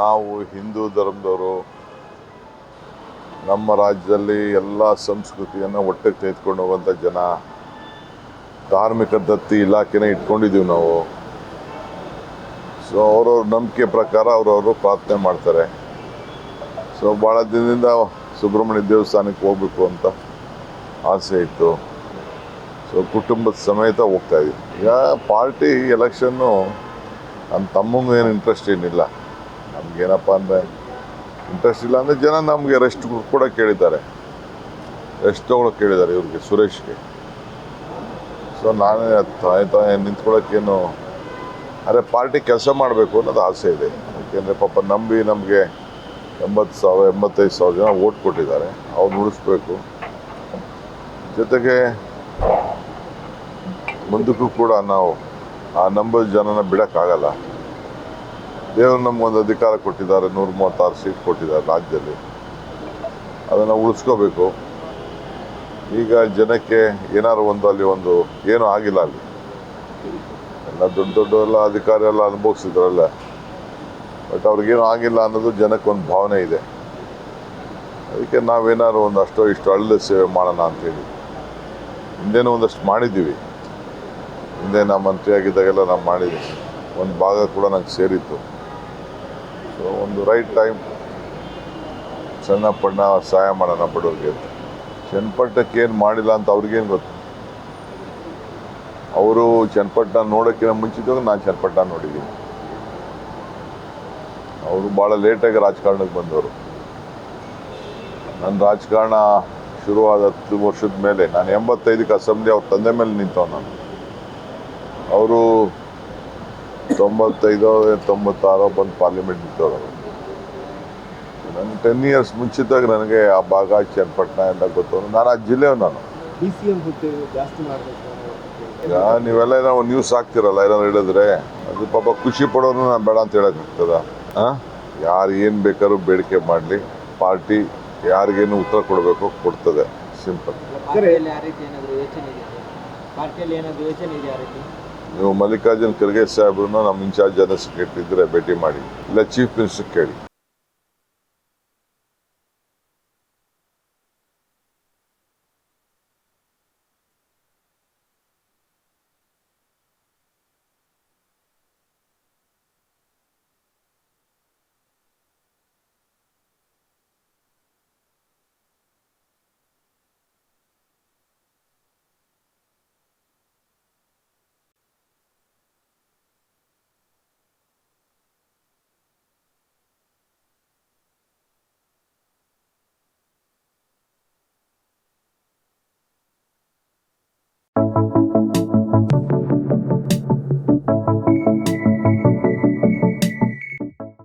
ನಾವು ಹಿಂದೂ ಧರ್ಮದವರು ನಮ್ಮ ರಾಜ್ಯದಲ್ಲಿ ಎಲ್ಲ ಸಂಸ್ಕೃತಿಯನ್ನು ಒಟ್ಟಿಗೆ ತೆಗೆದುಕೊಂಡು ಹೋಗುವಂಥ ಜನ, ಧಾರ್ಮಿಕ ದತ್ತಿ ಇಲಾಖೆನೇ ಇಟ್ಕೊಂಡಿದ್ದೀವಿ ನಾವು. ಸೊ ಅವ್ರವ್ರ ನಂಬಿಕೆ ಪ್ರಕಾರ ಅವರವರು ಪ್ರಾರ್ಥನೆ ಮಾಡ್ತಾರೆ. ಸೊ ಭಾಳ ದಿನದಿಂದ ಸುಬ್ರಹ್ಮಣ್ಯ ದೇವಸ್ಥಾನಕ್ಕೆ ಹೋಗ್ಬೇಕು ಅಂತ ಆಸೆ ಇತ್ತು. ಸೊ ಕುಟುಂಬದ ಸಮೇತ ಹೋಗ್ತಾ ಇದ್ದೀವಿ. ಈಗ ಪಾರ್ಟಿ ಎಲೆಕ್ಷನ್ನು ನನ್ನ ತಮ್ಮಂಗೂ ಏನು ಇಂಟ್ರೆಸ್ಟ್ ಏನಿಲ್ಲ. ನಮಗೇನಪ್ಪ ಅಂದರೆ ಇಂಟ್ರೆಸ್ಟ್ ಇಲ್ಲ ಅಂದರೆ ಜನ ನಮಗೆ ರೆಸ್ಟ್ ಕೂಡ ಕೇಳಿದ್ದಾರೆ. ರೆಸ್ಟ್ ತೊಗೊಳಕ್ಕೆ ಕೇಳಿದ್ದಾರೆ ಇವ್ರಿಗೆ, ಸುರೇಶ್ಗೆ. ಸೊ ನಾನೇ ತಾಯಿ ತಾಯಿ ನಿಂತ್ಕೊಳ್ಳೋಕ್ಕೇನು ಅರೆ ಪಾರ್ಟಿ ಕೆಲಸ ಮಾಡಬೇಕು ಅನ್ನೋದು ಆಸೆ ಇದೆ. ಯಾಕೆಂದರೆ ಪಾಪ ನಂಬಿ ನಮಗೆ ಎಂಬತ್ತು ಸಾವಿರ, ಎಂಬತ್ತೈದು ಸಾವಿರ ಜನ ಓಟ್ ಕೊಟ್ಟಿದ್ದಾರೆ. ಅವ್ರು ಉಳಿಸ್ಬೇಕು ಜೊತೆಗೆ ಮುಂದಕ್ಕೂ ಕೂಡ ನಾವು ಆ ನಂಬರ್ ಜನನ ಬಿಡೋಕ್ಕಾಗಲ್ಲ. ದೇವರು ನಮಗೊಂದು ಅಧಿಕಾರ ಕೊಟ್ಟಿದ್ದಾರೆ ನೂರ ಮೂವತ್ತಾರು ಸೀಟ್ ಕೊಟ್ಟಿದ್ದಾರೆ ರಾಜ್ಯದಲ್ಲಿ. ಅದನ್ನು ಉಳಿಸ್ಕೋಬೇಕು. ಈಗ ಜನಕ್ಕೆ ಏನಾದ್ರು ಒಂದು ಅಲ್ಲಿ ಒಂದು ಏನೂ ಆಗಿಲ್ಲ ಅಲ್ಲಿ. ಎಲ್ಲ ದೊಡ್ಡ ದೊಡ್ಡ ಎಲ್ಲ ಅಧಿಕಾರಿ ಎಲ್ಲ ಅನುಭವಿಸಿದ್ರಲ್ಲ. ಬಟ್ ಅವ್ರಿಗೇನು ಆಗಿಲ್ಲ ಅನ್ನೋದು ಜನಕ್ಕೆ ಒಂದು ಭಾವನೆ ಇದೆ. ಅದಕ್ಕೆ ನಾವೇನಾದ್ರು ಒಂದು ಅಷ್ಟೋ ಇಷ್ಟು ಹಳ್ಳದ ಸೇವೆ ಮಾಡೋಣ ಅಂತೇಳಿ ಹಿಂದೇನೂ ಒಂದಷ್ಟು ಮಾಡಿದ್ದೀವಿ. ಹಿಂದೆ ನಾ ಮಂತ್ರಿ ಆಗಿದ್ದಾಗೆಲ್ಲ ನಾವು ಮಾಡಿದ್ದೀವಿ ಒಂದು ಭಾಗ ಕೂಡ ನಂಗೆ ಸೇರಿತ್ತು. ಒಂದು ರೈಟ್ ಟೈಮ್ ಸಣ್ಣ ಪಣ್ಣ ಸಹಾಯ ಮಾಡೋಣ ಬಡವ್ರಿಗೆ ಅಂತ. ಚನ್ನಪಟ್ಟಣಕ್ಕೆ ಏನು ಮಾಡಿಲ್ಲ ಅಂತ ಅವ್ರಿಗೇನು ಗೊತ್ತು? ಅವರು ಚನ್ನಪಟ್ಟಣ ನೋಡೋಕ್ಕಿಂತ ಮುಂಚಿತವಾಗಿ ನಾನು ಚನ್ನಪಟ್ಟಣ ನೋಡಿದ್ದೀನಿ. ಅವರು ಭಾಳ ಲೇಟಾಗಿ ರಾಜಕಾರಣಕ್ಕೆ ಬಂದವರು. ನನ್ನ ರಾಜಕಾರಣ ಶುರುವಾದ ಹತ್ತು ವರ್ಷದ ಮೇಲೆ, ನಾನು ಎಂಬತ್ತೈದಕ್ಕೆ ಅಸೆಂಬ್ಲಿ ಅವ್ರ ತಂದೆ ಮೇಲೆ ನಿಂತವ್ ನಾನು. ಅವರು ತೊಂಬತ್ತೈದೋ ತೊಂಬತ್ತಾರೋ ಬಂದು ಪಾರ್ಲಿಮೆಂಟ್ ಇದ್ದವರು ನನ್ನ ಟೆನ್ ಇಯರ್ಸ್ ಮುಂಚಿತವಾಗಿ ನನಗೆ ಆ ಭಾಗ ಚನ್ನಪಟ್ಟಣ ಎಲ್ಲ ಗೊತ್ತು ನಾನು ಆ ಜಿಲ್ಲೆಯವ್ ನಾನು. ಡಿ ಸಿ ಎಂ ಹುದ್ದೆ ಜಾಸ್ತಿ ಮಾಡಬೇಕು ಈಗ ನೀವೆಲ್ಲ ಏನೋ ನ್ಯೂಸ್ ಹಾಕ್ತಿರಲ್ಲ ಏನಾದ್ರು ಹೇಳಿದ್ರೆ ಅದು ಪಾಪ ಖುಷಿ ಪಡೋನು ನಾನು ಬೇಡ ಅಂತ ಹೇಳಕ್ಕಾಗ್ತದ ಯಾರು ಏನು ಬೇಕಾದ್ರೂ ಬೇಡಿಕೆ ಮಾಡಲಿ. ಪಾರ್ಟಿ ಯಾರಿಗೇನು ಉತ್ತರ ಕೊಡಬೇಕು ಕೊಡ್ತದೆ. ಸಿಂಪಲ್ ನೀವು ಮಲ್ಲಿಕಾರ್ಜುನ್ ಖರ್ಗೆ ಸಾಹೇಬ್ರನ್ನ ನಮ್ಮ ಇನ್ಚಾರ್ಜ್ ಜನರಲ್ ಸೆಕ್ರೆಟರಿ ಇದ್ರೆ ಭೇಟಿ ಮಾಡಿ, ಇಲ್ಲ ಚೀಫ್ ಮಿನಿಸ್ಟರ್ ಕೇಳಿ.